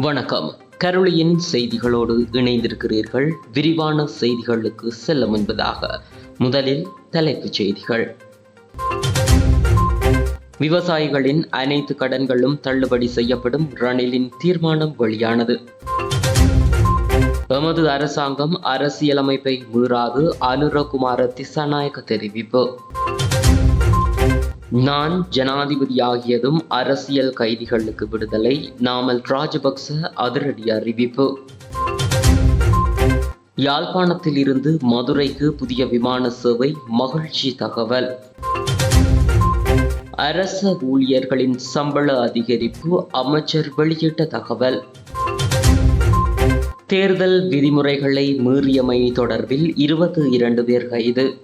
வணக்கம். கருளியின் செய்திகளோடு இணைந்திருக்கிறீர்கள். விரிவான செய்திகளுக்கு செல்ல முன்பதாக முதலில் தலைப்புச் செய்திகள். விவசாயிகளின் அனைத்து கடன்களும் தள்ளுபடி செய்யப்படும் ரணிலின் தீர்மானம் வெளியானது. எமது அரசாங்கம் அரசியலமைப்பை மீறாது அனுரகுமார திசாநாயக்க தெரிவிப்பு. நான் ஜனாதிபதியாகியதும் அரசியல் கைதிகளுக்கு விடுதலை நாமல் ராஜபக்ச அதிரடி அறிவிப்பு. யாழ்ப்பாணத்தில் இருந்து மதுரைக்கு புதிய விமான சேவை மகிழ்ச்சி தகவல். அரச ஊழியர்களின் சம்பள அதிகரிப்பு அமைச்சர் வெளியிட்ட தகவல். தேர்தல் விதிமுறைகளை மீறியமை தொடர்பில் இருபத்தி இரண்டு பேர் கைது.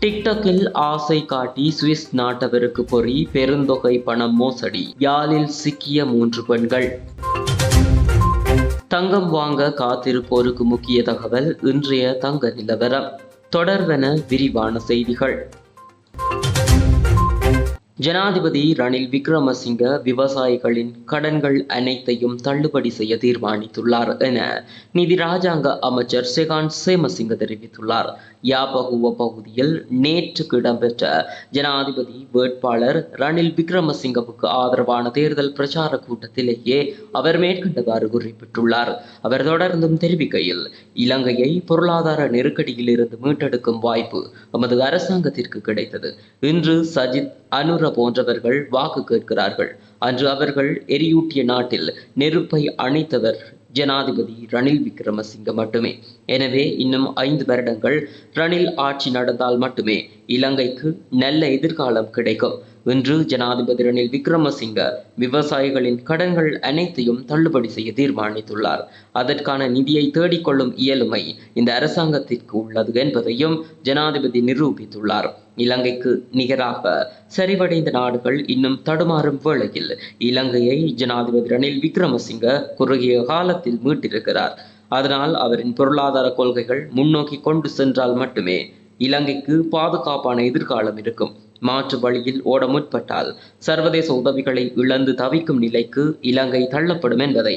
டிக்டாக்கில் ஆசை காட்டி சுவிஸ் நாட்டவருக்கு பொறி பெருந்தொகை பணம் மோசடி. யாழில் சிக்கிய மூன்று பெண்கள். தங்கம் வாங்க காத்திருப்போருக்கு முக்கிய தகவல் இன்றைய தங்க நிலவரம். தொடர்வென விரிவான செய்திகள். ஜனாதிபதி ரணில் விக்ரமசிங்க விவசாயிகளின் கடன்கள் அனைத்தையும் தள்ளுபடி செய்ய தீர்மானித்துள்ளார் என நிதி ராஜாங்க அமைச்சர் செகான் சேமசிங்க தெரிவித்துள்ளார். யாபகுவ பகுதியில் நேற்று இடம்பெற்ற ஜனாதிபதி வேட்பாளர் ரணில் விக்ரமசிங்கவுக்கு ஆதரவான தேர்தல் பிரச்சார கூட்டத்திலேயே அவர் மேற்கண்டவாறு குறிப்பிட்டுள்ளார். அவர் தொடர்ந்தும் தெரிவிக்கையில் இலங்கையை பொருளாதார நெருக்கடியில் இருந்து மீட்டெடுக்கும் வாய்ப்பு நமது அரசாங்கத்திற்கு கிடைத்தது. இன்று சஜித் அனுர போன்றவர்கள் வாக்கு கேட்கிறார்கள். அன்று அவர்கள் எரியூட்டிய நாட்டில் நெருப்பை அணைத்தவர் ஜனாதிபதி ரணில் விக்ரமசிங்க மட்டுமே. எனவே இன்னும் ஐந்து வருடங்கள் ரணில் ஆட்சி நடந்தால் மட்டுமே இலங்கைக்கு நல்ல எதிர்காலம் கிடைக்கும் இன்று ஜனாதிபதி ரணில் விக்ரமசிங்க விவசாயிகளின் கடன்கள் அனைத்தையும் தள்ளுபடி செய்ய தீர்மானித்துள்ளார். அதற்கான நிதியை தேடிக்கொள்ளும் இயலுமை இந்த அரசாங்கத்திற்கு உள்ளது என்பதையும் ஜனாதிபதி நிரூபித்துள்ளார். இலங்கைக்கு நிகராக சரிவடைந்த நாடுகள் இன்னும் தடுமாறும் வேளையில் இலங்கையை ஜனாதிபதி ரணில் விக்ரமசிங்க குறுகிய காலத்தில் மீட்டிருக்கிறார். அதனால் அவரின் பொருளாதார கொள்கைகள் முன்னோக்கி கொண்டு சென்றால் மட்டுமே இலங்கைக்கு பாதுகாப்பான எதிர்காலம் இருக்கும் மாற்று வழியில் ஓட முற்பட்டால் சர்வதேச உதவிகளை இழந்து தவிக்கும் நிலைக்கு இலங்கை தள்ளப்படும் என்பதை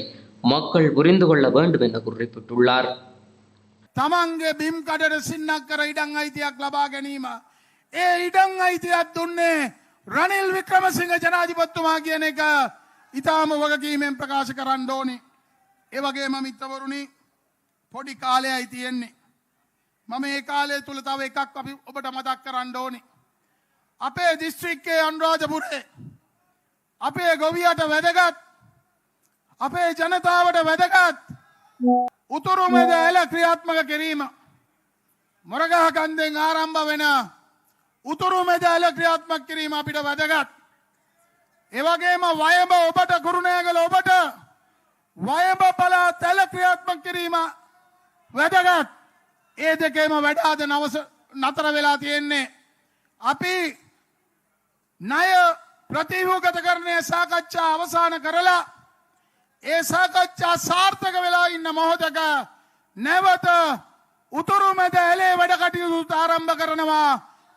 மக்கள் புரிந்து கொள்ள வேண்டும் என குறிப்பிட்டுள்ளார் තමන්ගේ බිම් කඩට සින්නක් කර ඉඩං අයිතියක් ලබා ගැනීම. ඒ ඉඩං අයිතියක් දුන්නේ රනිල් වික්‍රමසිංහ ජනාධිපත්තුමා කියන එක ඉතාම වගකීමෙන් ප්‍රකාශ කරන්න ඕනි. ඒවගේ මමිත්තවරුණි පොඩි කාලයයි තියෙන්නේ. මම ඒ කාලය තුළ තව එකක් අපි ඔබට මතක් කරන්න ඕනි. අපේ දිස්ත්‍රික්කේ අන්රාජපුරේ අපේ ගොවියට වැදගත් අපේ ජනතාවට වැදගත් උතුරුමද ඇල ක්‍රියාත්මක කිරීම. මොරගහ කන්දෙන් ආරම්භ වෙන උතුරුමද ඇල ක්‍රියාත්මක කිරීම අපිට වැදගත්. ඒවගේම වයඹ ඔබට කුරුණෑගල ඔබට වයඹ පලා තැල ක්‍රියාත්මක කිරීම වැදගත්. ඒ දෙකේම වැඩාද නවස නතර වෙලා තියෙන්නේ. අපි ණය ප්‍රතිවූගත කරණය සාකච්ඡා අවසාන කරලා ඒ සාකච්ඡා සාර්ථක වෙලා ඉන්න මොහොතක නැවත උතුරුමැද ඇලේ වැඩ කටයුතුත් ආරම්භ කරනවා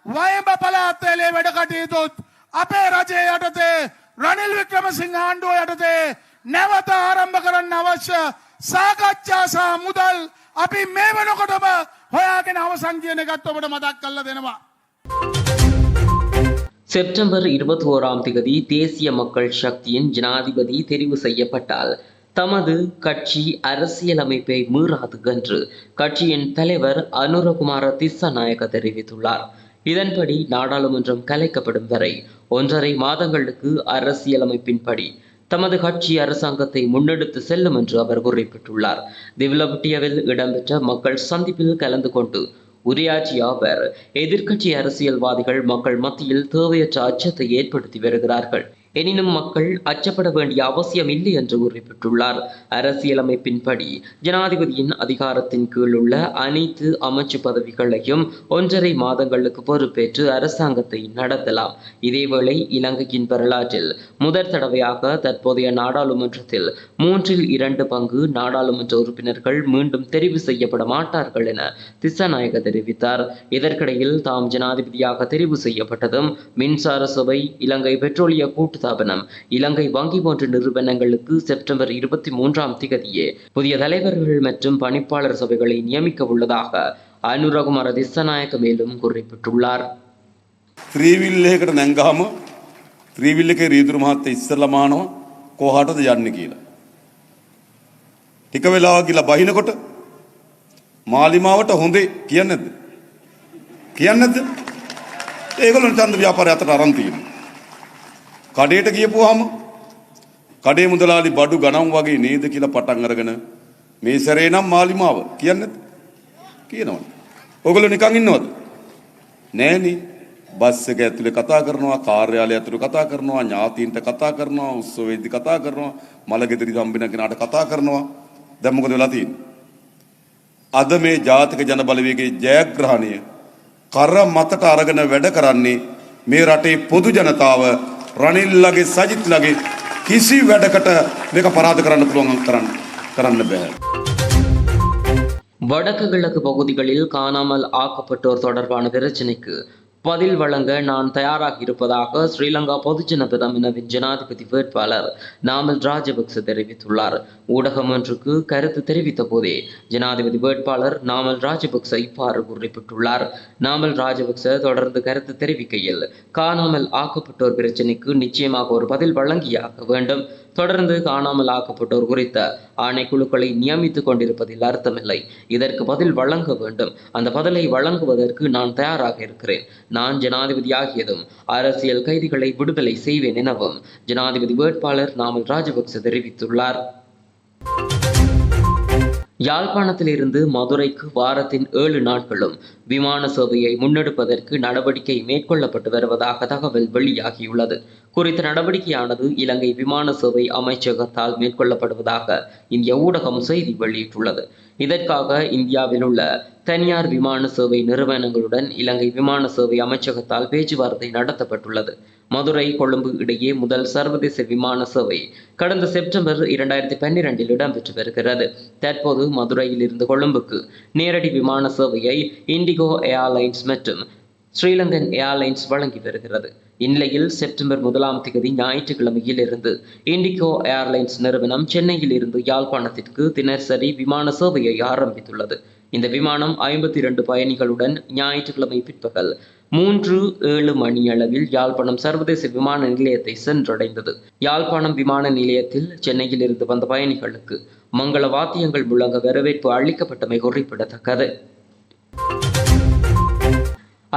වයඹ පළාත් ඇලේ වැඩ කටයුතුත් අපේ රජය යටතේ රනිල් වික්‍රමසිංහ ආණ්ඩුව යටතේ නැවත ආරම්භ කරන්න අවශ්‍ය සාකච්ඡා සහ මුදල් අපි මේ වෙනකොටම හොයාගෙන අවසන් කියන එකත් ඔබට මතක් කල්ල දෙනවා. செப்டம்பர் இருபத்தி ஓராம் தேதி தேசிய மக்கள் சக்தியின் ஜனாதிபதி தெரிவு செய்யப்பட்டால் தமது கட்சி அரசியலமைப்பை மீறாது என்று கட்சியின் தலைவர் அனுரகுமார திஸ்ஸநாயக்க தெரிவித்துள்ளார் இதன்படி நாடாளுமன்றம் கலைக்கப்படும் வரை ஒன்றரை மாதங்களுக்கு அரசியலமைப்பின்படி தமது கட்சி அரசாங்கத்தை முன்னெடுத்து செல்லும் என்று அவர் குறிப்பிட்டுள்ளார். திவ்லபட்டியவில் இடம்பெற்ற மக்கள் சந்திப்பில் கலந்து கொண்டு உரையாற்றிய அவர் எதிர்க்கட்சி அரசியல்வாதிகள் மக்கள் மத்தியில் தேவையற்ற அச்சத்தை ஏற்படுத்தி வருகிறார்கள். எனினும் மக்கள் அச்சப்பட வேண்டிய அவசியம் இல்லை என்று குறிப்பிட்டுள்ளார். அரசியலமைப்பின்படி ஜனாதிபதியின் அதிகாரத்தின் கீழ் உள்ள அனைத்து அமைச்சு பதவிகளையும் ஒன்றரை மாதங்களுக்கு பொறுப்பேற்று அரசாங்கத்தை நடத்தலாம். இதேவேளை இலங்கையின் வரலாற்றில் முதற் தடவையாக தற்போதைய நாடாளுமன்றத்தில் மூன்றில் இரண்டு பங்கு நாடாளுமன்ற உறுப்பினர்கள் மீண்டும் தெரிவு செய்யப்பட மாட்டார்கள் என திசாநாயக தெரிவித்தார். இதற்கிடையில் தாம் ஜனாதிபதியாக தெரிவு செய்யப்பட்டதும் மின்சார சபை இலங்கை பெட்ரோலிய கூட்டு ஸ்தாபனம் இலங்கை வங்கி போன்ற நிறுவனங்களுக்கு செப்டம்பர் இருபத்தி மூன்றாம் திகதியே புதிய தலைவர்கள் மற்றும் பணிப்பாளர் சபைகளை நியமிக்க உள்ளதாக அனுரகுமார திசநாயக்க மேலும் குறிப்பிட்டுள்ளார் ත්‍රීවිල් එකකට නැංගාම ත්‍රීවිල් එකේ රීදුරු මහත්තයා ඉස්සෙල්ලාම අහනවා කොහාටද යන්නේ කියලා. ටික වෙලාවක් ගිහලා බහිනකොට මාලිමාවට හොඳේ කියන්නේ නැද්ද? කියන්නේ නැද්ද? ඒගොල්ලෝ ඡන්ද ව්‍යාපාරය අතට අරන් තියෙනවා. කඩේට ගියපුවාම කඩේ මුදලාලි බඩු ගණන් වගේ නේද කියලා පටන් අරගෙන මේ සැරේ නම් මාලිමාව කියන්නේ නැද්ද? කියනවනේ. ඔයගොල්ලෝ නිකන් ඉන්නවද? නෑනේ. බස් එක ඇතුලේ කතා කරනවා කාර්යාලය ඇතුලේ කතා කරනවා ඥාතීන්ට කතා කරනවා උත්සවයේදී කතා කරනවා මලගෙදරි හම්බෙන කෙනාට කතා කරනවා දැන් මොකද වෙලා තියෙන්නේ අද මේ ජාතික ජන බලවේගයේ ජයග්‍රහණය කර මතට අරගෙන වැඩ කරන්නේ මේ රටේ පොදු ජනතාව රනිල්ලගේ සජිත්ලගේ කිසි වැඩකට මේක පරාද කරන්න පුළුවන් කරන්න කරන්න බෑ வடக்கு கிழக்கு பகுதிகளில் காணாமல் ஆக்கப்பட்டோர் தொடர்பான பிரச்சினைக்கு பதில் வழங்க நான் தயாராக இருப்பதாக ஸ்ரீலங்கா பொதுஜன பெரமுனவின் ஜனாதிபதி வேட்பாளர் நாமல் ராஜபக்ச தெரிவித்துள்ளார். ஊடகம் ஒன்றுக்கு கருத்து தெரிவித்த போதே ஜனாதிபதி வேட்பாளர் நாமல் ராஜபக்ச இவ்வாறு குறிப்பிட்டுள்ளார். நாமல் ராஜபக்ச தொடர்ந்து கருத்து தெரிவிக்கையில் காணாமல் ஆக்கப்பட்டோர் பிரச்சினைக்கு நிச்சயமாக ஒரு பதில் வழங்கியாக வேண்டும். தொடர்ந்து காணாமல் ஆக்கப்பட்டோர் குறித்த ஆணைக்குழுக்களை நியமித்துக் கொண்டிருப்பதில் அர்த்தமில்லை. இதற்கு பதில் வழங்க வேண்டும். அந்த பதிலை வழங்குவதற்கு நான் தயாராக இருக்கிறேன். நான் ஜனாதிபதியாகியதும் அரசியல் கைதிகளை விடுதலை செய்வேன் எனவும் ஜனாதிபதி வேட்பாளர் நாமல் ராஜபக்ச தெரிவித்துள்ளார். யாழ்ப்பாணத்திலிருந்து மதுரைக்கு வாரத்தின் ஏழு நாட்களும் விமான சேவையை முன்னெடுப்பதற்கு நடவடிக்கை மேற்கொள்ளப்பட்டு வருவதாக தகவல் வெளியாகியுள்ளது. குறித்த நடவடிக்கையானது இலங்கை விமான சேவை அமைச்சகத்தால் மேற்கொள்ளப்படுவதாக இந்திய ஊடகம் செய்தி வெளியிட்டுள்ளது. இதற்காக இந்தியாவில் உள்ள தனியார் விமான சேவை நிறுவனங்களுடன் இலங்கை விமான சேவை அமைச்சகத்தால் பேச்சுவார்த்தை நடத்தப்பட்டுள்ளது. மதுரை கொழும்பு இடையே முதல் சர்வதேச விமான சேவை கடந்த செப்டம்பர் இரண்டாயிரத்தி பன்னிரெண்டில் இடம்பெற்று வருகிறது. தற்போது மதுரையில் இருந்து கொழும்புக்கு நேரடி விமான சேவையை இண்டிகோ ஏர்லைன்ஸ் மற்றும் ஸ்ரீலங்கன் ஏர்லைன்ஸ் வழங்கி வருகிறது. இந்நிலையில் செப்டம்பர் முதலாம் தேதி ஞாயிற்றுக்கிழமையில் இருந்து இண்டிகோ ஏர்லைன்ஸ் நிறுவனம் சென்னையில் இருந்து யாழ்ப்பாணத்திற்கு தினசரி விமான சேவையை ஆரம்பித்துள்ளது. இந்த விமானம் ஐம்பத்தி இரண்டு பயணிகளுடன் ஞாயிற்றுக்கிழமை பிற்பகல் மூன்று ஏழு மணி அளவில் யாழ்ப்பாணம் சர்வதேச விமான நிலையத்தை சென்றடைந்தது. யாழ்ப்பாணம் விமான நிலையத்தில் சென்னையில் இருந்து வந்த பயணிகளுக்கு மங்கள வாத்தியங்கள் முழங்க வரவேற்பு அளிக்கப்பட்டமை குறிப்பிடத்தக்கது.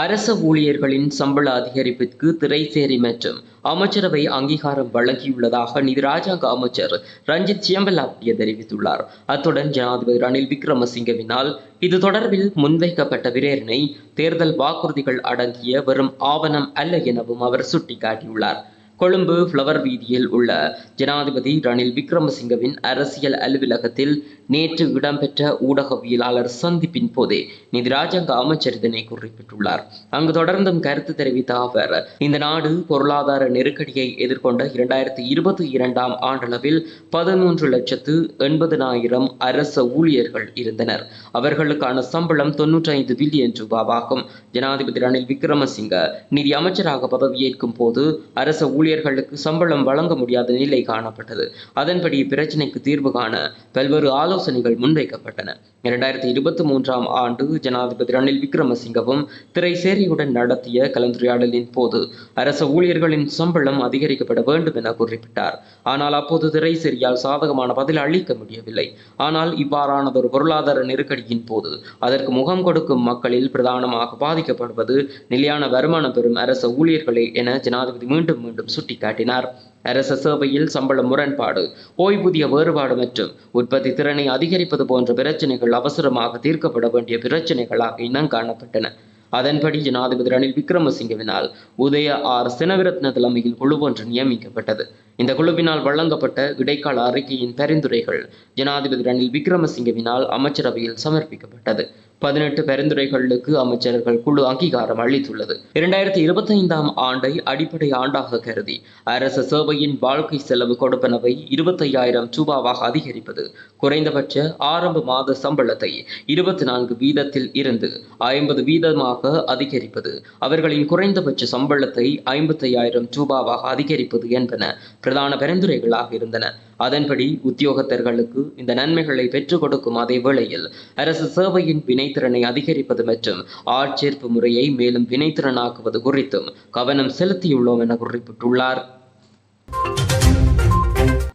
அரச ஊழியர்களின் சம்பள அதிகரிப்பிற்கு திரைசேரி மற்றும் அமைச்சரவை அங்கீகாரம் வழங்கியுள்ளதாக நிதி ராஜாங்க அமைச்சர் ரஞ்சித் சியம்பலாப்டிய தெரிவித்துள்ளார். அத்துடன் ஜனாதிபதி ரணில் விக்ரமசிங்கவினால் இது தொடர்பில் முன்வைக்கப்பட்ட பிரேரணை தேர்தல் வாக்குறுதிகள் அடங்கிய வெறும் ஆவணம் அல்ல எனவும் அவர் சுட்டிக்காட்டியுள்ளார். கொழும்பு ஃப்ளவர் வீதியில் உள்ள ஜனாதிபதி ரணில் விக்ரமசிங்கவின் அரசியல் அலுவலகத்தில் நேற்று இடம்பெற்ற ஊடகவியலாளர் சந்திப்பின் போதே நிதிராஜங்க அமைச்சர் இதனை குறிப்பிட்டுள்ளார். அங்கு தொடர்ந்தும் கருத்து தெரிவித்த அவர் இந்த நாடு பொருளாதார நெருக்கடியை எதிர்கொண்ட இரண்டாயிரத்தி இருபத்தி இரண்டாம் ஆண்டளவில் பதிமூன்று லட்சத்து எண்பதனாயிரம் அரச ஊழியர்கள் இருந்தனர். அவர்களுக்கான சம்பளம் தொன்னூற்றி ஐந்து பில்லியன் ரூபாவாகும். ஜனாதிபதி ரணில் விக்ரமசிங்க நிதி அமைச்சராக பதவியேற்கும் போது அரச ஊழியர்களுக்கு சம்பளம் வழங்க முடியாத நிலை காணப்பட்டது. அதன்படி இப்பிரச்சினைக்கு தீர்வு காண பல்வேறு ஆலோசனை ஆலோசனைகள் முன்வைக்கப்பட்டன. இரண்டாயிரத்தி இருபத்தி மூன்றாம் ஆண்டு ஜனாதிபதி ரணில் விக்ரமசிங்கவும் திரைசேரியுடன் நடத்திய கலந்துரையாடலின் போது அரச ஊழியர்களின் சம்பளம் அதிகரிக்கப்பட வேண்டும் என குறிப்பிட்டார். ஆனால் அப்போது திரைசேரியால் சாதகமான பதில் அளிக்க முடியவில்லை. ஆனால் இவ்வாறானதொரு பொருளாதார நெருக்கடியின் போது அதற்கு முகம் கொடுக்கும் மக்களில் பிரதானமாக பாதிக்கப்படுவது நிலையான வருமானம் பெறும் அரச ஊழியர்களே என ஜனாதிபதி மீண்டும் மீண்டும் சுட்டிக்காட்டினார். அரச சேவையில் சம்பள முரண்பாடு ஓய்வூதிய வேறுபாடு மற்றும் உற்பத்தி திறனை அதிகரிப்பது போன்ற பிரச்சனைகள் அவசரமாக தீர்க்கப்பட வேண்டிய பிரச்சனைகளாக இனம் காணப்பட்டன. அதன்படி ஜனாதிபதி ரணில் விக்ரமசிங்கவினால் உதய ஆர் சினவிரத்ன தலைமையில் குழு ஒன்று நியமிக்கப்பட்டது. இந்த குழுவினால் வழங்கப்பட்ட இடைக்கால அறிக்கையின் பரிந்துரைகள் ஜனாதிபதி ரணில் விக்ரமசிங்கவினால் அமைச்சரவையில் சமர்ப்பிக்கப்பட்டது. பதினெட்டு பரிந்துரைகளுக்கு அமைச்சர்கள் குழு அங்கீகாரம் அளித்துள்ளது. இரண்டாயிரத்தி இருபத்தி ஐந்தாம் ஆண்டை அடிப்படை ஆண்டாக கருதி அரசு சேவையின் வாழ்க்கை செலவு கொடுப்பனவை இருபத்தையாயிரம் ரூபாவாக அதிகரிப்பது குறைந்தபட்ச ஆரம்ப மாத சம்பளத்தை இருபத்தி நான்கு வீதத்தில் இருந்து ஐம்பது வீதமாக அதிகரிப்பது அவர்களின் குறைந்தபட்ச சம்பளத்தை ஐம்பத்தையாயிரம் ரூபாவாக அதிகரிப்பது என்பன பிரதான பரிந்துரைகளாக இருந்தன. அதன்படி உத்தியோகத்தர்களுக்கு இந்த நன்மைகளை பெற்றுக் கொடுக்கும் அதே வேளையில் அரசு சேவையின் வினைத்திறனை அதிகரிப்பது மற்றும் ஆட்சேர்ப்பு முறையை மேலும் வினைத்திறனாக்குவது குறித்தும் கவனம் செலுத்தியுள்ளோம் என குறிப்பிட்டுள்ளார்.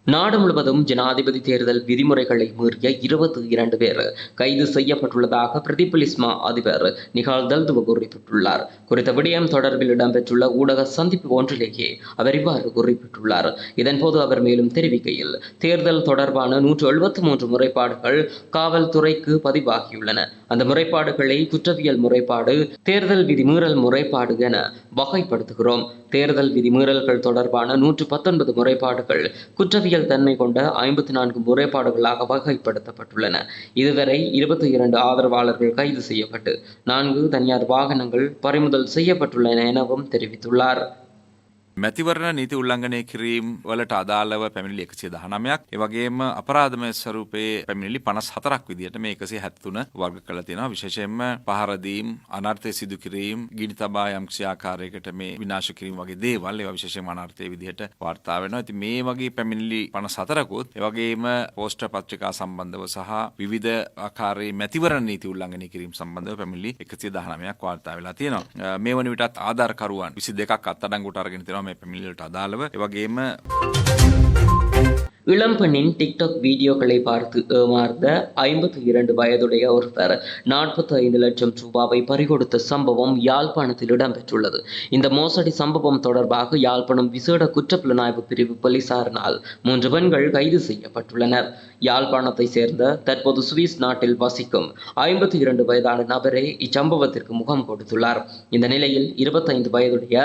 நாடு முழுவதும் ஜனாதிபதி தேர்தல் விதிமுறைகளை மீறிய இருபத்தி இரண்டு பேர் கைது செய்யப்பட்டுள்ளதாக பிரதிபலிஸ்மா அதிபர் நிகால் தல்துவ குறிப்பிட்டுள்ளார். குறித்த விடயம் தொடர்பில் இடம்பெற்றுள்ள ஊடக சந்திப்பு ஒன்றிலேயே அவர் இவ்வாறு குறிப்பிட்டுள்ளார். இதன்போது அவர் மேலும் தெரிவிக்கையில் தேர்தல் தொடர்பான நூற்று எழுபத்தி மூன்று முறைப்பாடுகள் காவல்துறைக்கு பதிவாகியுள்ளன. அந்த முறைப்பாடுகளை குற்றவியல் முறைப்பாடு தேர்தல் விதிமீறல் முறைப்பாடு என வகைப்படுத்துகிறோம். தேர்தல் விதிமீறல்கள் தொடர்பான நூற்று பத்தொன்பது முறைப்பாடுகள் குற்றவியல் தன்மை கொண்ட ஐம்பத்தி நான்கு முறைப்பாடுகளாக வகைப்படுத்தப்பட்டுள்ளன. இதுவரை இருபத்தி இரண்டு ஆதரவாளர்கள் கைது செய்யப்பட்டு நான்கு தனியார் வாகனங்கள் பறிமுதல் செய்யப்பட்டுள்ளன எனவும் தெரிவித்துள்ளார். මැතිවරණ නීති උල්ලංඝනය කිරීම් වලට අදාළව පැමිණිලි එකසිය දහනමයක් ඒවගේම අපරාධමය ස්වරූපයේ පැමිණිලි පනස් හතරක් විදිහට මේ එකසේ හැත්තුන වර්ග කළ තියෙනවා විශේෂයෙන්ම පහරදීම් අනර්ථය සිදු කිරීම් ගිනි තබා යම්කිසි ආකාරයකට මේ විනාශ කිරීම වගේ දේවල් ඒවා විශේෂයෙන්ම අනර්ථය විදිහට වාර්තා වෙනවා. ඉතින් මේ වගේ පැමිණිලි 54කුත් ඒ වගේම පෝස්ටර් පත්‍රිකා සම්බන්ධව සහ විවිධ ආකාරයේ මැතිවරණ නීති උල්ලංඝනය කිරීම සම්බන්ධව පැමිණිලි 119ක් වාර්තා වෙලා තියෙනවා. අ, මේ වන විටත් ආධාරකරුවන් 22ක් අත්අඩංගුවට අරගෙන තියෙනවා මේ පැමිණිල්ලට අදාළව. ඒ වගේම இளம்பெண்ணின் டிக்டாக் வீடியோக்களை பார்த்து ஏமாறுந்த ஐம்பத்தி இரண்டு வயதுடைய ஒருவர் நாற்பத்தி ஐந்து லட்சம் ரூபாவை பறிகொடுத்த சம்பவம் யாழ்ப்பாணத்தில் இடம்பெற்றுள்ளது. இந்த மோசடி சம்பவம் தொடர்பாக யாழ்ப்பாணம் விசேட குற்றப்புலனாய்வு பிரிவு போலீசாரினால் மூன்று பெண்கள் கைது செய்யப்பட்டுள்ளனர். யாழ்ப்பாணத்தை சேர்ந்த தற்போது சுவிஸ் நாட்டில் வசிக்கும் ஐம்பத்தி இரண்டு வயதான நபரே இச்சம்பவத்திற்கு முகம் கொடுத்துள்ளார். இந்த நிலையில் இருபத்தைந்து வயதுடைய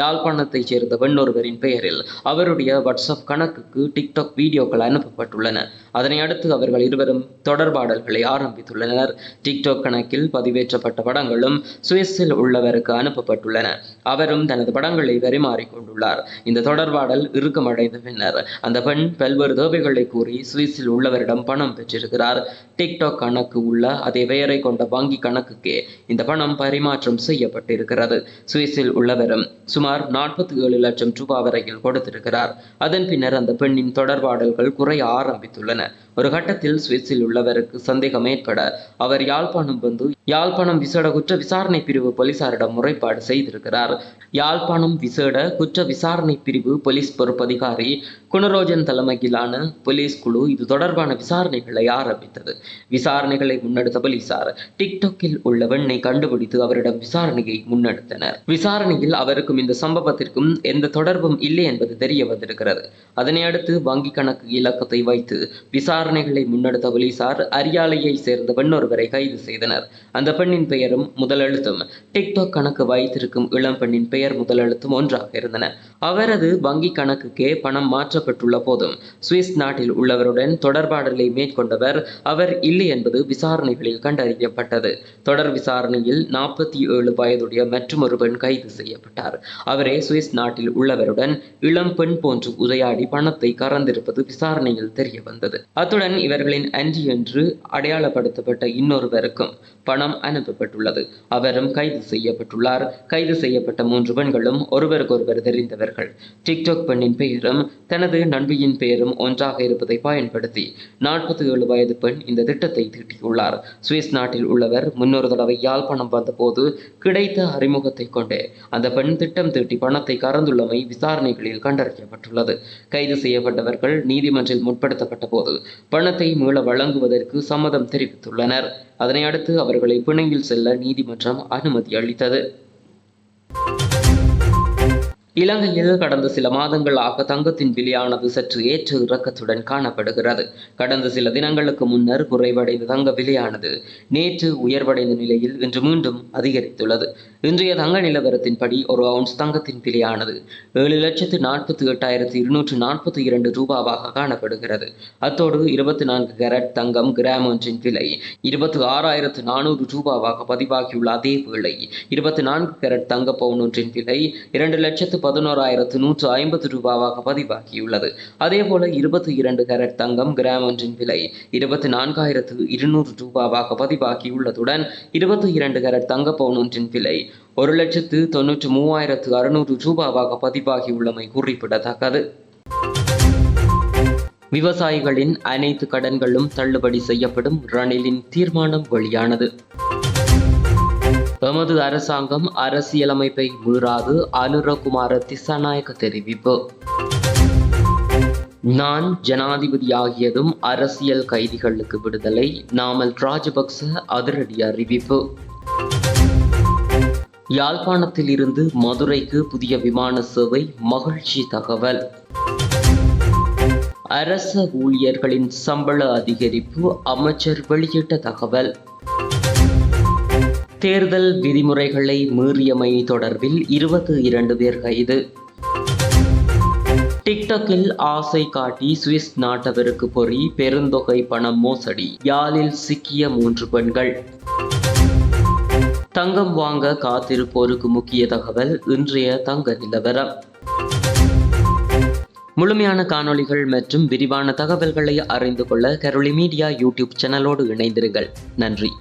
யாழ்ப்பாணத்தைச் சேர்ந்த பெண்ணொருவரின் பெயரில் அவருடைய வாட்ஸ்அப் கணக்குக்கு டிக்டாக் வீடியோக்கள் அனுப்பப்பட்டுள்ளன. அதனையடுத்து அவர்கள் இருவரும் தொடர்பாடல்களை ஆரம்பித்துள்ளனர். டிக்டாக் கணக்கில் பதிவேற்றப்பட்ட படங்களும் சுவிஸில் உள்ளவருக்கு அனுப்பப்பட்டுள்ளன. அவரும் தனது படங்களை பரிமாறிக்கொண்டுள்ளார் இந்த தொடர்பாடல் இறுக்கமடைந்த பின்னர் அந்த பெண் பல்வேறு தேவைகளை கூறி சுவிஸில் உள்ளவரிடம் பணம் பெற்றிருக்கிறார். டிக்டாக் கணக்கு உள்ள அதே பெயரை கொண்ட வங்கி கணக்குக்கே இந்த பணம் பரிமாற்றம் செய்யப்பட்டிருக்கிறது. சுவிஸில் உள்ளவரும் சுமார் நாற்பத்தி ஏழு லட்சம் ரூபாய் வரையில் கொடுத்திருக்கிறார். அதன் பின்னர் அந்த பெண்ணின் தொடர்பாடல் தொடர்பாடல்கள் குறைய ஆரம்பித்துள்ளன. ஒரு கட்டத்தில் சுவிஸில் உள்ளவருக்கு சந்தேகம் ஏற்பட அவர் யாழ்ப்பாணம் வந்து யாழ்ப்பாணம் விசேட குற்ற விசாரணை பிரிவு போலீசாரிடம் முறைப்பாடு செய்திருக்கிறார். யாழ்ப்பாணம் விசேட குற்ற விசாரணை பிரிவு போலீஸ் பொறுப்பதிகாரி குணரோஜன் தலைமையிலான போலீஸ் குழு இது தொடர்பான விசாரணைகளை ஆரம்பித்தது. விசாரணைகளை முன்னெடுத்த போலீசார் டிக்டாக்கில் உள்ள பெண்ணை கண்டுபிடித்து அவரிடம் விசாரணையை முன்னெடுத்தனர். விசாரணையில் அவருக்கும் இந்த சம்பவத்திற்கும் எந்த தொடர்பும் இல்லை என்பது தெரிய வந்திருக்கிறது. அதனை அடுத்து வங்கி கணக்கு கணக்கு இலக்கத்தை வைத்து விசாரணைகளை முன்னெடுத்த போலீசார் அரியாலையை சேர்ந்த பெண் ஒருவரை கைது செய்தனர். அந்த பெண்ணின் பெயரும் முதலெழுத்தும். டிக்டாக் கணக்கு வைத்திருக்கும் இளம் பெண்ணின் பெயர் முதலெழுத்தும் ஒன்றாக இருந்தன. அவரது வங்கி கணக்குக்கே பணம் மாற்றப்பட்டுள்ள போதும் சுவிஸ் நாட்டில் உள்ளவருடன் தொடர்பாடலை மேற்கொண்டவர் அவர் இல்லை என்பது விசாரணைகளில் கண்டறியப்பட்டது. தொடர் விசாரணையில் நாற்பத்தி ஏழு வயதுடைய மற்றொரு பெண் கைது செய்யப்பட்டார். அவரே சுவிஸ் நாட்டில் உள்ளவருடன் இளம் பெண் போன்று உரையாடி பணத்தை கறந்திருப்பது விசாரணையில் தெரிய வந்தது. அத்துடன் இவர்களின் அன்றி என்று அடையாளப்படுத்தப்பட்ட இன்னொருவருக்கும் பணம் அனுப்பப்பட்டுள்ளது. அவரும் கைது செய்யப்பட்டுள்ளார். கைது செய்யப்பட்ட மூன்று பெண்களும் ஒருவருக்கொருவர் தெரிந்தவர்கள். டிக்டாக் பெண்ணின் பெயரும் தனது நண்பியின் பெயரும் ஒன்றாக இருப்பதை பயன்படுத்தி நாற்பத்தி ஏழு வயது பெண் இந்த திட்டத்தை தீட்டியுள்ளார். சுவிஸ் நாட்டில் உள்ளவர் முன்னொரு தடவை யாழ்ப்பாணம் வந்தபோது கிடைத்த அறிமுகத்தை கொண்டே அந்த பெண் திட்டம் தீட்டி பணத்தை கறந்துள்ளமை விசாரணைகளில் கண்டறியப்பட்டுள்ளது. கைது செய்யப்பட்டவர்கள் நீதிமன்றில் முற்படுத்தப்பட்ட போது பணத்தை மீள வழங்குவதற்கு சம்மதம் தெரிவித்துள்ளனர். அதனை அடுத்து அவர்களை பிணையில் செல்ல நீதிமன்றம் அனுமதி அளித்தது. இலங்கையில் கடந்த சில மாதங்களாக தங்கத்தின் விலையானது சற்று ஏற்ற இறக்கத்துடன் காணப்படுகிறது. கடந்த சில தினங்களுக்கு முன்னர் குறைவடைந்த தங்க விலையானது நேற்று உயர்வடைந்த நிலையில் இன்று மீண்டும் அதிகரித்துள்ளது. இன்றைய தங்க நிலவரத்தின்படி ஒரு அவுன்ஸ் தங்கத்தின் விலையானது ஏழு லட்சத்து நாற்பத்தி எட்டாயிரத்தி இருநூற்று நாற்பத்தி இரண்டு ரூபாவாக காணப்படுகிறது. அத்தோடு இருபத்தி நான்கு கேரட் தங்கம் கிராம் ஒன்றின் விலை இருபத்தி ஆறாயிரத்து நானூறு ரூபாவாக பதிவாகியுள்ள அதே வேளை இருபத்தி நான்கு கேரட் தங்க பவுன் ஒன்றின் விலை இரண்டு லட்சத்து பதினோராயிரத்து நூற்று ஐம்பது ரூபாவாக பதிவாகியுள்ளது. அதேபோல இருபத்தி இரண்டு கேரட் தங்கம் கிராம் ஒன்றின் விலை இருபத்தி நான்காயிரத்து இருநூறு ரூபாவாக பதிவாகியுள்ளதுடன் இருபத்தி இரண்டு கேரட் தங்க பவுன் ஒன்றின் விலை ஒரு லட்சத்து தொன்னூற்று மூவாயிரத்து அறுநூறு ரூபாவாக பதிவாகியுள்ளமை குறிப்பிடத்தக்கது. விவசாயிகளின் அனைத்து கடன்களும் தள்ளுபடி செய்யப்படும் ரணிலின் தீர்மானம் வெளியானது. எமது அரசாங்கம் அரசியலமைப்பை மீறாது அனுரகுமார திசாநாயக்க தெரிவிப்பு. நான் ஜனாதிபதியாகியதும் அரசியல் கைதிகளுக்கு விடுதலை நாமல் ராஜபக்ச அதிரடி அறிவிப்பு. யாழ்ப்பாணத்தில் இருந்து மதுரைக்கு புதிய விமான சேவை மகிழ்ச்சி தகவல். அரச ஊழியர்களின் சம்பள அதிகரிப்பு அமைச்சர் வெளியிட்ட தகவல். தேர்தல் விதிமுறைகளை மீறியமை தொடர்பில் இருபத்தி இரண்டு பேர் கைது. டிக்டாக்கில் ஆசை காட்டி சுவிஸ் நாட்டவருக்கு பொறி பெருந்தொகை பணம் மோசடி யாழில் சிக்கிய மூன்று பெண்கள். தங்கம் வாங்க காத்திருப்போருக்கு முக்கிய தகவல் இன்றைய தங்க நிலவரம். முழுமையான காணொளிகள் மற்றும் விரிவான தகவல்களை அறிந்து கொள்ள கரோலி மீடியா யூடியூப் சேனலோடு இணைந்திருங்கள். நன்றி.